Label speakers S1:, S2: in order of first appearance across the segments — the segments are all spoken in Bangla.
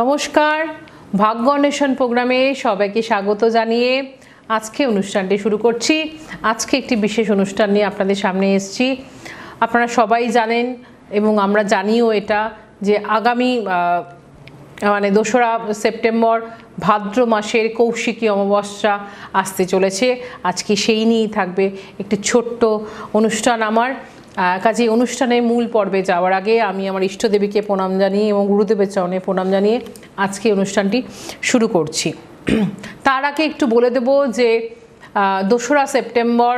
S1: নমস্কার। ভাগ্য অন্বেষণ প্রোগ্রামে সবাইকে স্বাগত জানিয়ে আজকে অনুষ্ঠানটি শুরু করছি। আজকে একটি বিশেষ অনুষ্ঠান নিয়ে আপনাদের সামনে এসেছি। আপনারা সবাই জানেন এবং আমরা জানিও এটা যে আগামী মানে দোসরা সেপ্টেম্বর ভাদ্র মাসের কৌশিকী অমাবস্যা আসতে চলেছে। আজকে সেই নিয়েই থাকবে একটি ছোট্ট অনুষ্ঠান আমার। কাজে অনুষ্ঠানের মূল পর্বে যাওয়ার আগে আমি আমার ইষ্টদেবীকে প্রণাম জানিয়ে এবং গুরুদেবের চরণে প্রণাম জানিয়ে আজকে অনুষ্ঠানটি শুরু করছি। তার আগে একটু বলে দেব যে দোসরা সেপ্টেম্বর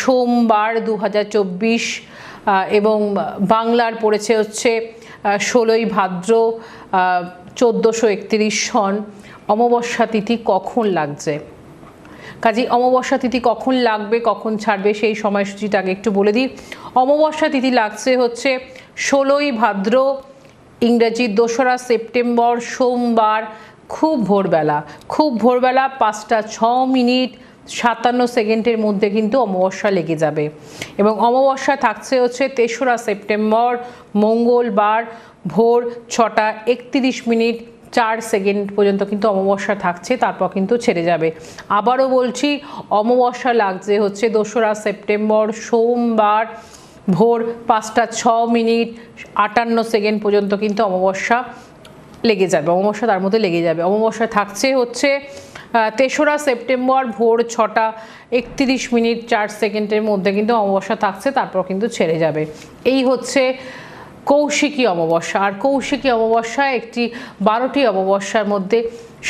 S1: সোমবার দু হাজার চব্বিশ এবং বাংলার পড়েছে হচ্ছে ষোলোই ভাদ্র চোদ্দোশো একত্রিশ সন। অমাবস্যা তিথি কখন লাগছে? কাজেই অমাবস্যা তিথি কখন লাগবে, কখন ছাড়বে সেই সময়সূচিটা আগে একটু বলে দিই। অমাবস্যা তিথি লাগছে হচ্ছে ষোলোই ভাদ্র, ইংরেজি দোসরা সেপ্টেম্বর, সোমবার, খুব ভোরবেলা। খুব ভোরবেলা পাঁচটা ছ মিনিট সাতান্ন সেকেন্ডের মধ্যে কিন্তু অমাবস্যা লেগে যাবে। এবং অমাবস্যা থাকছে হচ্ছে তেসরা সেপ্টেম্বর, মঙ্গলবার ভোর ছটা একত্রিশ মিনিট চার সেকেন্ড পর্যন্ত কিন্তু অমাবস্যা থাকছে, তারপর কিন্তু ছেড়ে যাবে। আবারও বলছি, অমাবস্যা লাগছে হচ্ছে দোসরা সেপ্টেম্বর, সোমবার ভোর পাঁচটা ছ মিনিট, আটান্ন সেকেন্ড পর্যন্ত কিন্তু অমাবস্যা লেগে যাবে, অমাবস্যা তার মধ্যে লেগে যাবে। অমাবস্যা থাকছে হচ্ছে তেসরা সেপ্টেম্বর ভোর ছটা একত্রিশ মিনিট, চার সেকেন্ডের মধ্যে কিন্তু অমাবস্যা থাকছে, তারপর কিন্তু ছেড়ে যাবে। এই হচ্ছে কৌশিকী অমাবস্যা। আর কৌশিকী অমাবস্যা একটি বারোটি অমাবস্যার মধ্যে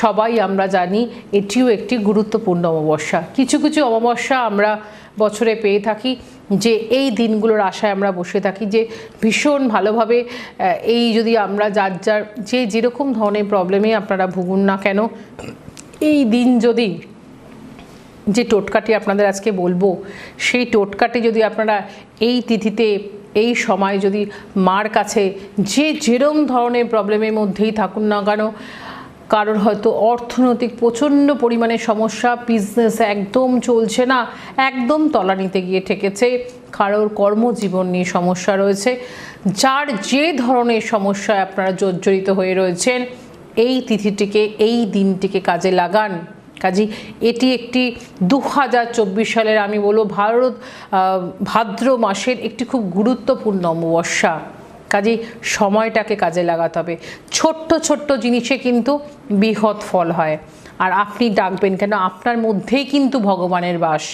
S1: সবাই আমরা জানি এটিও একটি গুরুত্বপূর্ণ অমাবস্যা। কিছু কিছু অমাবস্যা আমরা বছরে পেয়ে থাকি যে এই দিনগুলোর আশায় আমরা বসে থাকি যে ভীষণ ভালোভাবে এই যদি আমরা যার যার যে যেরকম ধরনের প্রবলেমে আপনারা ভুগুন না কেন, এই দিন যদি যে টোটকাটি আপনাদের আজকে বলব, সেই টোটকাটি যদি আপনারা এই তিথিতে, এই সময় যদি মার কাছে যে যেরম ধরনের প্রবলেমের মধ্যেই থাকুন না কেন, কারোর হয়তো অর্থনৈতিক প্রচণ্ড পরিমাণে সমস্যা বিজনেস একদম চলছে না, একদম তলানিতে গিয়ে ঠেকেছে, কারোর কর্মজীবন নিয়ে সমস্যা রয়েছে, যার যে ধরনের সমস্যায় আপনারা জর্জরিত হয়ে রয়েছেন, এই তিথিটিকে, এই দিনটিকে কাজে লাগান। কাজী, এটি একটি দু হাজার চব্বিশ সালের, আমি বলব, ভারত ভাদ্র মাসের একটি খুব গুরুত্বপূর্ণ অমাবস্যা। কাজেই সময়টাকে কাজে লাগাতে হবে। ছোট্ট ছোট্ট জিনিসে কিন্তু বৃহৎ ফল হয়। আর আপনি ডাকবেন কেন? আপনার মধ্যেই কিন্তু ভগবানের বাস।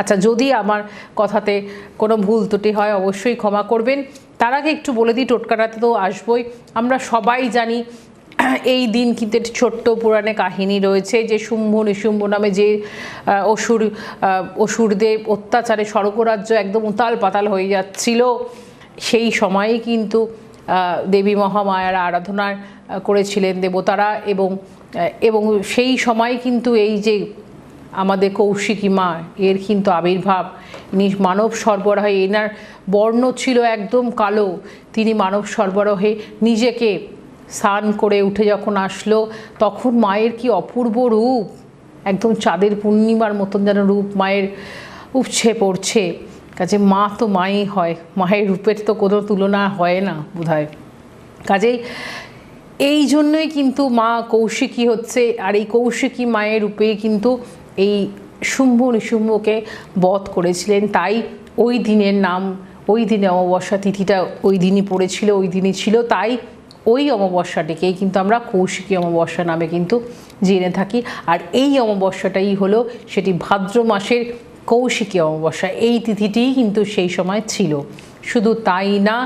S1: আচ্ছা যদি আমার কথাতে কোনো ভুল ত্রুটি হয়, অবশ্যই ক্ষমা করবেন। তার আগে একটু বলে দিই টোটকাটাতে তো আসবই। আমরা সবাই জানি এই দিন কিন্তু ছোট্ট পুরাণে কাহিনী রয়েছে যে শুম্ভ নিশুম্ভ নামে যে অসুর অসুরদের অত্যাচারে স্বর্গরাজ্য একদম উতাল পাতাল হয়ে যাচ্ছিল, সেই সময়ে কিন্তু দেবী মহামায়ার আরাধনা করেছিলেন দেবতারা এবং এবং সেই সময় কিন্তু এই যে আমাদের কৌশিকী মা, এর কিন্তু আবির্ভাব। ইনি মানব সরবরাহে, এনার বর্ণ ছিল একদম কালো। তিনি মানব সরবরাহে নিজেকে স্নান করে উঠে যখন আসলো, তখন মায়ের কি অপূর্ব রূপ, একদম চাঁদের পূর্ণিমার মতন যেন রূপ মায়ের উপছে পড়ছে। কাজে মা তো মাই হয়, মায়ের রূপের তো কোনো তুলনা হয় না বোধহয়। কাজেই এই জন্যই কিন্তু মা কৌশিকী হচ্ছে, আর এই কৌশিকী মায়ের রূপে কিন্তু এই শুম্ভ নিশুম্ভকে বধ করেছিলেন। তাই ওই দিনের নাম, ওই দিনে অমাবস্যা তিথিটা ওই দিনই পড়েছিল, ওই দিনই ছিল। তাই ওই অমাবস্যাটিকেই কিন্তু আমরা কৌশিকী অমাবস্যা নামে কিন্তু জেনে থাকি। আর এই অমাবস্যাটাই হলো সেটি ভাদ্র মাসের কৌশিকী অমাবস্যা। এই তিথিটিই কিন্তু সেই সময় ছিল। শুধু তাই না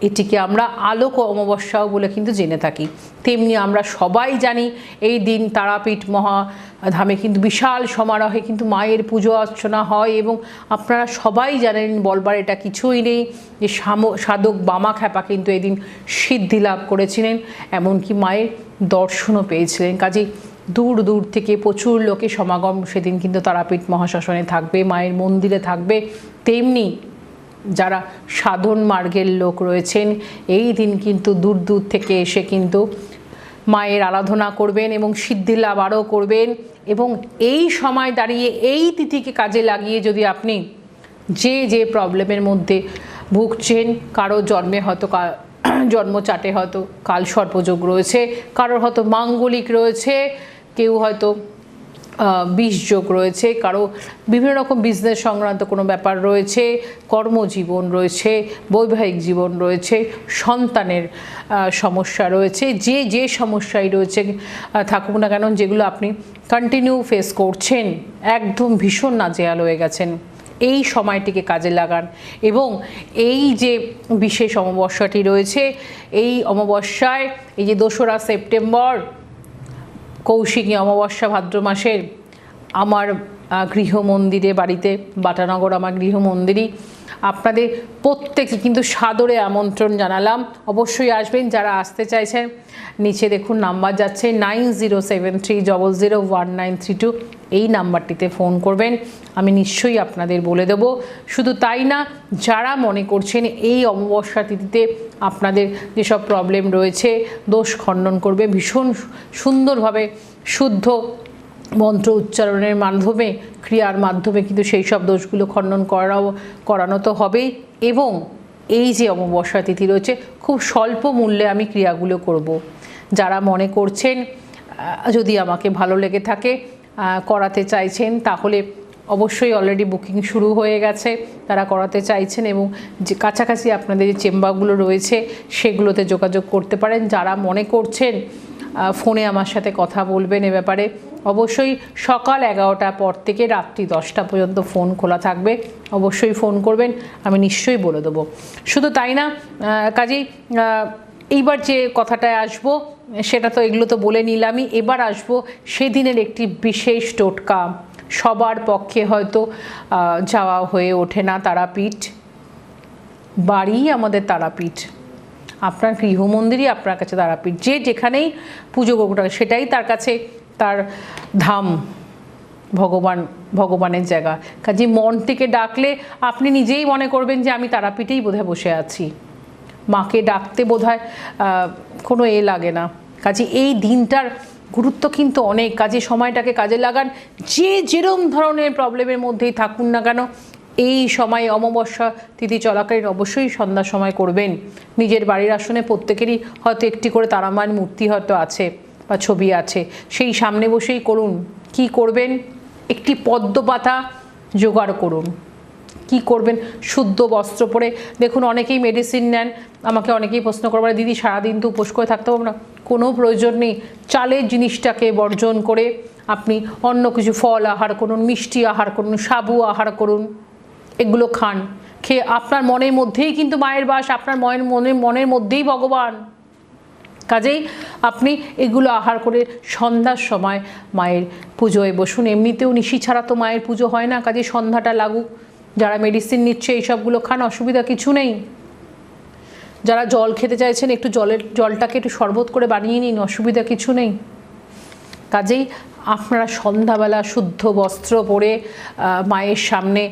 S1: এটিকে আমরা আলোক অমাবস্যাও বলে কিন্তু জেনে থাকি। তেমনি আমরা সবাই জানি এই দিন তারাপীঠ মহাধামে কিন্তু বিশাল সমারোহে কিন্তু মায়ের পুজো অর্চনা হয় এবং আপনারা সবাই জানেন বলবার এটা কিছুই নেই যে সাম- সাধক বামা খ্যাপা কিন্তু এদিন সিদ্ধি লাভ করেছিলেন, এমনকি মায়ের দর্শনও পেয়েছিলেন। কাজেই দূর দূর থেকে প্রচুর লোকে সমাগম সেদিন কিন্তু তারাপীঠ মহাশাসনে থাকবে, মায়ের মন্দিরে থাকবে। তেমনি যারা সাধন মার্গের লোক রয়েছেন, এই দিন কিন্তু দূর দূর থেকে এসে কিন্তু মায়ের আরাধনা করবেন এবং সিদ্ধি লাভ আরও করবেন এবং এই সময় দাঁড়িয়ে এই তিথিকে কাজে লাগিয়ে যদি আপনি যে যে প্রবলেমের মধ্যে ভুগছেন, কারও জন্মে হয়তো কা- জন্ম চাটে হয়তো কাল সর্পযোগ রয়েছে, কারোর হয়তো মাঙ্গলিক রয়েছে, কেউ হয়তো বিষ যোগ রয়েছে, কারও বিভিন্ন রকম বিজনেস সংক্রান্ত কোনো ব্যাপার রয়েছে, কর্মজীবন রয়েছে, বৈবাহিক জীবন রয়েছে, সন্তানের সমস্যা রয়েছে, যে যে সমস্যাই রয়েছে থাকুক না কেন, যেগুলো আপনি কন্টিনিউ ফেস করছেন, একদম ভীষণ নাজেহাল হয়ে গেছেন, এই সময়টিকে কাজে লাগান এবং এই যে বিশেষ অমাবস্যাটি রয়েছে, এই অমাবস্যায় এই যে দোসরা সেপ্টেম্বর কৌশিকী অমাবস্যা ভাদ্র মাসের আমার গৃহমন্দিরে বাড়িতে বাটানগর আমার গৃহ মন্দিরই আপনাদের প্রত্যেকে কিন্তু সাদরে আমন্ত্রণ জানালাম। অবশ্যই আসবেন, যারা আসতে চাইছেন, নিচে দেখুন নাম্বার যাচ্ছে nine zero seven three double zero one nine three two এই নাম্বারটিতে ফোন করবেন, আমি নিশ্চয়ই আপনাদের বলে দেব। শুধু তাই না, যারা মনে করছেন এই অমাবস্যা তিথিতে আপনাদের যেসব প্রবলেম রয়েছে, দোষ খণ্ডন করবে, ভীষণ সুন্দরভাবে, শুদ্ধ মন্ত্র উচ্চারণের মাধ্যমে, ক্রিয়ার মাধ্যমে কিন্তু সেই সব দোষগুলো খণ্ডন করাও, করানো তো হবেই। এবং এই যে অমাবস্যা তিথি রয়েছে, খুব স্বল্প মূল্যে আমি ক্রিয়াগুলো করব। যারা মনে করছেন যদি আমাকে ভালো লেগে থাকে করাতে চাইছেন, তাহলে অবশ্যই অলরেডি বুকিং শুরু হয়ে গেছে। তারা করাতে চাইছেন এবং যে কাছাকাছি আপনাদের যে চেম্বারগুলো রয়েছে, সেগুলোতে যোগাযোগ করতে পারেন। যারা মনে করছেন ফোনে আমার সাথে কথা বলবেন এ ব্যাপারে অবশ্যই সকাল এগারোটার পর থেকে রাত্রি দশটা পর্যন্ত ফোন খোলা থাকবে। অবশ্যই ফোন করবেন আমি নিশ্চয়ই বলে দেবো। শুধু তাই না কাজেই এইবার যে কথাটায় আসব সেটা তো এগুলো তো বলে নিলামই এবার আসব সেদিনের একটি বিশেষ টোটকা। সবার পক্ষে হয়তো যাওয়া হয়ে ওঠে না তারাপীঠ। বাড়ি আমাদের তারাপীঠ। আপনার গৃহমন্দিরই আপনার কাছে তারাপীঠ। যে যেখানেই পুজো কেন, সেটাই তার কাছে তার ধাম ভগবান, ভগবানের জায়গা। কাজে মন থেকে ডাকলে আপনি নিজেই মনে করবেন যে আমি তারাপীঠেই বোধহয় বসে আছি। মাকে ডাকতে বোধহয় কোনো এ লাগে না। কাজে এই দিনটার গুরুত্ব কিন্তু অনেক। কাজে সময়টাকে কাজে লাগান। যে যেরম ধরনের প্রবলেমের মধ্যেই থাকুন না কেন, এই সময় অমাবস্যা তিথি চলাকালীন অবশ্যই সন্ধ্যার সময় করবেন। নিজের বাড়ির আসনে প্রত্যেকেরই হয়তো একটি করে তারামায়ের মূর্তি হয়তো আছে। বা ছবি আছে। সেই সামনে বসেই করুন। কি করবেন? একটি পদ্ম পাতা জোগাড় করুন। কি করবেন? শুদ্ধ বস্ত্র পরে। দেখুন, অনেকেই মেডিসিন নেন। আমাকে অনেকেই প্রশ্ন করবে দিদি, সারাদিন তো উপোস করে থাকতে পারব না। কোনো প্রয়োজন নেই। চালের জিনিসটাকে বর্জন করে আপনি অন্য কিছু, ফল আহার করুন, মিষ্টি আহার করুন, সাবু আহার করুন। এগুলো খান। খেয়ে আপনার মনের মধ্যেই কিন্তু মায়ের বাস, আপনার মনের মনের মনের মধ্যেই ভগবান। কাজেই আপনি এগুলো আহার করে সন্ধ্যার সময় মায়ের পুজোয় বসুন। এমনিতেও নিশি ছাড়া তো মায়ের পুজো হয় না কাজে সন্ধ্যাটা লাগুক। যারা মেডিসিন নিচ্ছে, এইসবগুলো খান, অসুবিধা কিছু নেই। যারা জল খেতে চাইছেন, একটু জলের, জলটাকে একটু শরবত করে বানিয়ে নিন, অসুবিধা কিছু নেই। কাজেই আপনারা সন্ধ্যাবেলা শুদ্ধ বস্ত্র পরে মায়ের সামনে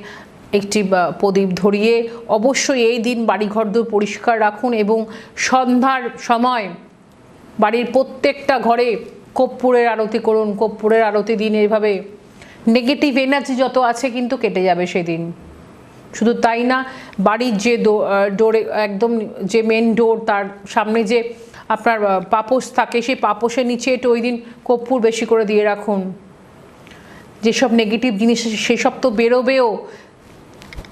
S1: একটি প্রদীপ ধরিয়ে অবশ্যই এই দিন বাড়িঘর দূর পরিষ্কার রাখুন এবং সন্ধ্যার সময় বাড়ির প্রত্যেকটা ঘরে কর্পূরের আরতি করুন, কর্পূরের আরতি দিন এইভাবে। নেগেটিভ এনার্জি যত আছে কিন্তু কেটে যাবে সেদিন। শুধু তাই না, বাড়ির যে ডোরে, একদম যে মেন ডোর তার সামনে যে আপনার পাপোশ থাকে, সেই পাপোশের নিচে একটু ওই দিন কর্পূর বেশি করে দিয়ে রাখুন। যেসব নেগেটিভ জিনিস সেসব তো বেরোবেও।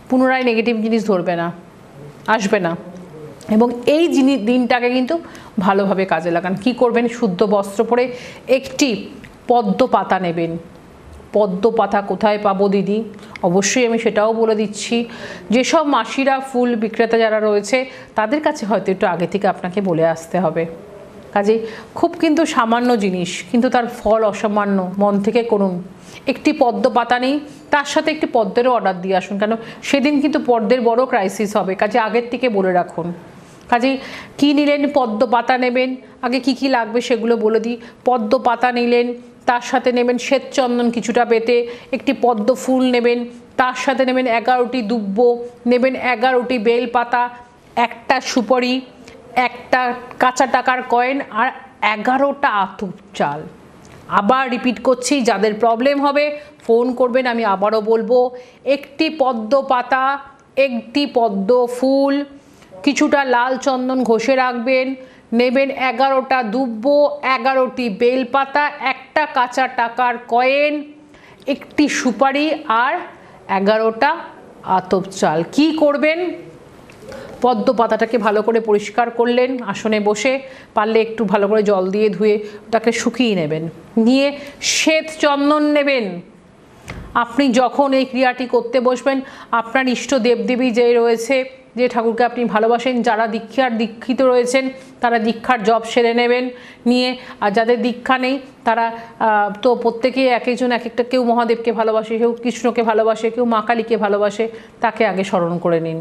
S1: পুনরায় নেগেটিভ জিনিস ধরবে না, আসবে না। এবং এই জিনিস দিনটাকে কিন্তু ভালোভাবে কাজে লাগান। কি করবেন? শুদ্ধ বস্ত্র পরে একটি পদ্ম পাতা নেবেন। পদ্ম পাতা কোথায় পাবো, দিদি? অবশ্যই আমি সেটাও বলে দিচ্ছি। যেসব মাসিরা ফুল বিক্রেতা যারা রয়েছে, তাদের কাছে হয়তো একটু আগে থেকে আপনাকে বলে আসতে হবে। কাজেই খুব কিন্তু সামান্য জিনিস, কিন্তু তার ফল অসামান্য, মন থেকে করুন। একটি পদ্ম পাতা নেই, তার সাথে একটি পদ্মেরও অর্ডার দিয়ে আসুন, কেন? সেদিন কিন্তু পদ্মের বড় ক্রাইসিস হবে। কাজে আগের থেকে বলে রাখুন। কাজেই কী নিলেন? পদ্ম পাতা নেবেন। আগে কি কি লাগবে সেগুলো বলে দিই। পদ্ম পাতা নিলেন, তার সাথে নেবেন শ্বেতচন্দন কিছুটা পেতে একটি পদ্ম ফুল নেবেন, তার সাথে নেবেন এগারোটি দুব্ব, নেবেন এগারোটি বেল পাতা একটা সুপারি, একটা কাঁচা টাকার কয়েন আর এগারোটা আতপ চাল। আবার রিপিট করছি, যাদের প্রবলেম হবে, ফোন করবেন, আমি আবারও বলব, একটি পদ্ম পাতা, একটি পদ্ম ফুল কিছুটা লাল চন্দন ঘষে রাখবেন। নেবেন এগারোটা দুব্বো, এগারোটি বেলপাতা, একটা কাঁচা টাকার কয়েন, একটি সুপারি আর এগারোটা আতপ চাল। কি করবেন? পদ্ম পাতাটাকে ভালো করে পরিষ্কার করলেন আসনে বসে। পারলে একটু ভালো করে জল দিয়ে ধুয়ে ওটাকে শুকিয়ে নেবেন। নিয়ে শ্বেত চন্দন নেবেন। আপনি যখন এই ক্রিয়াটি করতে বসবেন, আপনার ইষ্ট দেবদেবী যে রয়েছে, যে ঠাকুরকে আপনি ভালোবাসেন, যারা দীক্ষার দীক্ষিত রয়েছেন, তারা দীক্ষার জব সেরে নেবেন নিয়ে। আর যাদের দীক্ষা নেই, তারা তো প্রত্যেকেই এক একজন এক একটা কেউ মহাদেবকে ভালোবাসে, কেউ কৃষ্ণকে ভালোবাসে, কেউ মা কালীকে ভালোবাসে, তাকে আগে স্মরণ করে নিন।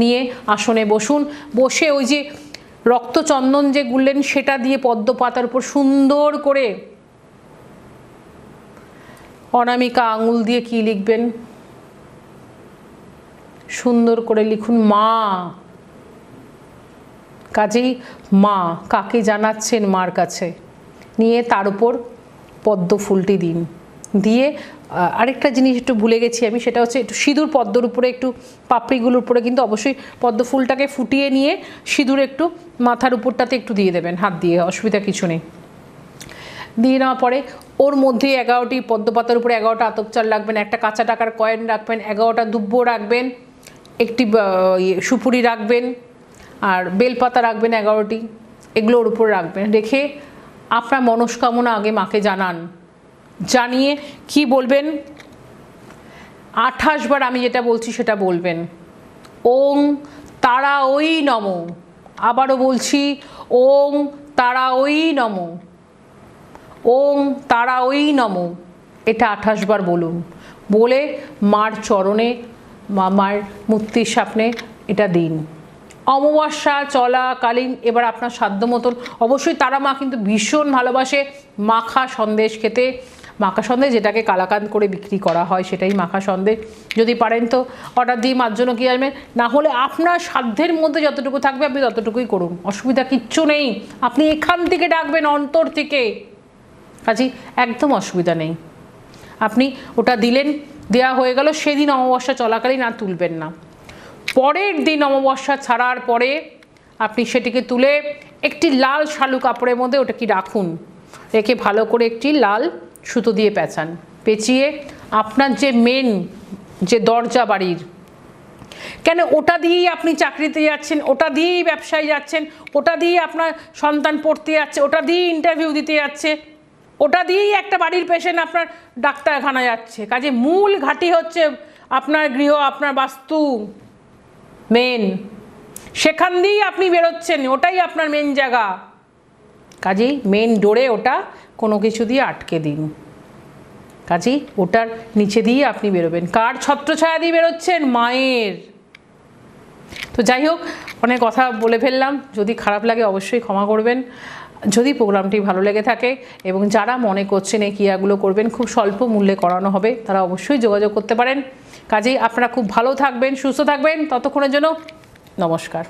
S1: নিয়ে আসনে বসুন। বসে ওই যে রক্তচন্দন যে গুললেন, সেটা দিয়ে পদ্ম পাতার উপর সুন্দর করে অনামিকা আঙুল দিয়ে কি লিখবেন? সুন্দর করে লিখুন, মা। কাজেই মা, কাকে জানাচ্ছেন মার কাছে? নিয়ে তার উপর পদ্ম ফুলটি দিন। দিয়ে আরেকটা জিনিস একটু ভুলে গেছি আমি, সেটা হচ্ছে একটু সিঁদুর পদ্মর উপরে একটু পাপড়িগুলোর উপরে কিন্তু অবশ্যই পদ্ম ফুলটাকে ফুটিয়ে নিয়ে সিঁদুর একটু মাথার উপরটাতে একটু দিয়ে দেবেন, হাত দিয়ে, অসুবিধা কিছু নেই। দিয়ে নেওয়ার পরে ওর মধ্যে এগারোটি পদ্মপাতার উপরে এগারোটা আতপ চাল রাখবেন একটা কাঁচা টাকার কয়েন রাখবেন এগারোটা দুব্বো রাখবেন একটি ইয়ে, সুপুরি রাখবেন আর বেলপাতা রাখবেন এগারোটি এগুলোর উপর রাখবেন। রেখে আপনার মনস্কামনা আগে মাকে জানান। জানিয়ে কি বলবেন? আঠাশ বার আমি যেটা বলছি সেটা বলবেন। ওং তারা ওই নম। আবারও বলছি ওং তারা ওই নম। ওং তারা ওই নম। এটা আঠাশ বার বলুন। বলে মার চরণে মার মূর্তির সামনে এটা দিন। অমাবস্যা চলাকালীন এবার আপনার সাধ্য মতন। অবশ্যই তারা মা কিন্তু ভীষণ ভালোবাসে মাখা সন্দেশ খেতে। মাখা সন্দেশ যেটাকে কালাকান করে বিক্রি করা হয়, সেটাই মাখা সন্দেশ। যদি পারেন তো অর্ডার দিয়ে মার জন্য কি আসবেন? না হলে আপনার সাধ্যের মধ্যে যতটুকু থাকবে আপনি ততটুকুই করুন। অসুবিধা কিচ্ছু নেই। আপনি এখান থেকে ডাকবেন, অন্তর থেকে। কাজেই একদম অসুবিধা নেই। আপনি ওটা দিলেন, দেয়া হয়ে গেল, সেদিন অমাবস্যা চলাকালীন আর তুলবেন না। পরের দিন অমাবস্যা ছাড়ার পরে আপনি সেটিকে তুলে একটি লাল শালু কাপড়ের মধ্যে ওটা কি রাখুন। রেখে ভালো করে একটি লাল সুতো দিয়ে পেঁচান। পেঁচিয়ে আপনার যে মেন যে দরজা বাড়ির, কেন ওটা দিয়েই আপনি চাকরিতে যাচ্ছেন, ওটা দিয়েই ব্যবসায় যাচ্ছেন, ওটা দিয়েই আপনার সন্তান পড়তে যাচ্ছে, ওটা দিয়েই ইন্টারভিউ দিতে যাচ্ছে ওটা দিয়েই একটা বাড়ির পেশেন্ট আপনার ডাক্তারখানা যাচ্ছে। কাজে মূল ঘাঁটি হচ্ছে আপনার গৃহ, আপনার বাস্তু মেন সেখান দিয়েই আপনি বেরোচ্ছেন, ওটাই আপনার মেন জায়গা। কাজেই মেন ডোরে ওটা কোনো কিছু দিয়ে আটকে দিন। কাজেই ওটার নিচে দিয়ে আপনি বেরোবেন। কার ছত্রছায়া দিয়ে বেরোচ্ছেন? মায়ের। তো যাই হোক, অনেক কথা বলে ফেললাম। যদি খারাপ লাগে অবশ্যই ক্ষমা করবেন। যদি প্রোগ্রামটি ভালো লেগে থাকে এবং যারা মনে করছেন এই ক্রিয়াগুলো করবেন, খুব স্বল্প মূল্যে করানো হবে, তারা অবশ্যই যোগাযোগ করতে পারেন। কাজেই আপনারা খুব ভালো থাকবেন, সুস্থ থাকবেন। ততক্ষণের জন্য নমস্কার।